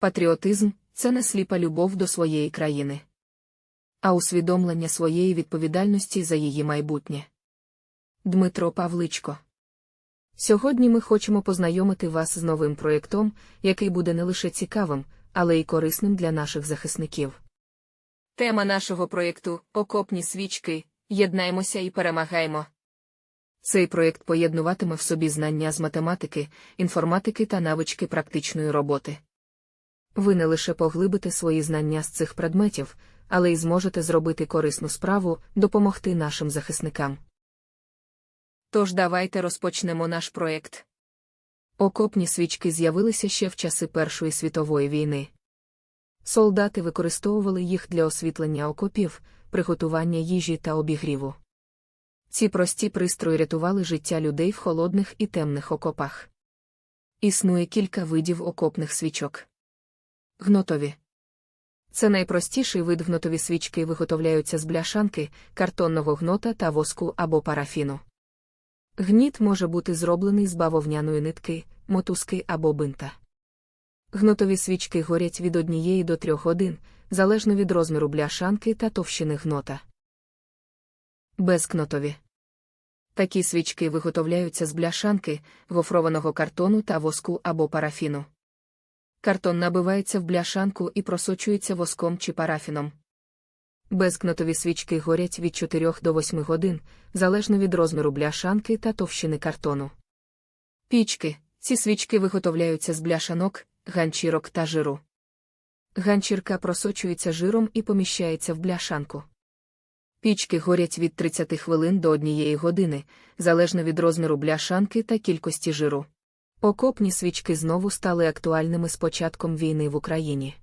Патріотизм це не сліпа любов до своєї країни, а усвідомлення своєї відповідальності за її майбутнє. Дмитро Павличко. Сьогодні ми хочемо познайомити вас з новим проєктом, який буде не лише цікавим, але й корисним для наших захисників. Тема нашого проєкту Окопні свічки. Єднаймося і перемагаємо. Цей проєкт поєднуватиме в собі знання з математики, інформатики та навички практичної роботи. Ви не лише поглибите свої знання з цих предметів, але й зможете зробити корисну справу, допомогти нашим захисникам. Тож давайте розпочнемо наш проєкт. Окопні свічки з'явилися ще в часи Першої світової війни. Солдати використовували їх для освітлення окопів, приготування їжі та обігріву. Ці прості пристрої рятували життя людей в холодних і темних окопах. Існує кілька видів окопних свічок. Гнотові. Це найпростіший вид гнотові свічки виготовляються з бляшанки, картонного гнота та воску або парафіну. Гніт може бути зроблений з бавовняної нитки, мотузки або бинта. Гнотові свічки горять від однієї до трьох годин, залежно від розміру бляшанки та товщини гнота. Безкнотові. Такі свічки виготовляються з бляшанки, гофрованого картону та воску або парафіну. Картон набивається в бляшанку і просочується воском чи парафіном. Безкнотові свічки горять від 4 до 8 годин, залежно від розміру бляшанки та товщини картону. Пічки. Ці свічки виготовляються з бляшанок, ганчірок та жиру. Ганчірка просочується жиром і поміщається в бляшанку. Пічки горять від 30 хвилин до 1 години, залежно від розміру бляшанки та кількості жиру. Окопні свічки знову стали актуальними з початком війни в Україні.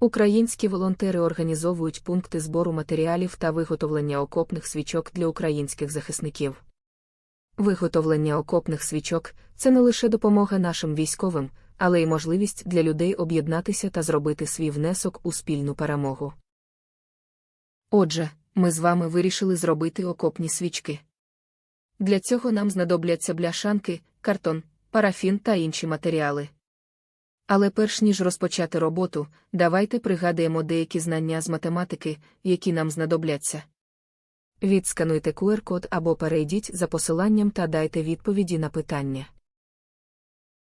Українські волонтери організовують пункти збору матеріалів та виготовлення окопних свічок для українських захисників. Виготовлення окопних свічок це не лише допомога нашим військовим, але й можливість для людей об'єднатися та зробити свій внесок у спільну перемогу. Отже, ми з вами вирішили зробити окопні свічки. Для цього нам знадобляться бляшанки, картон, парафін та інші матеріали. Але перш ніж розпочати роботу, давайте пригадаємо деякі знання з математики, які нам знадобляться. Відскануйте QR-код або перейдіть за посиланням та дайте відповіді на питання.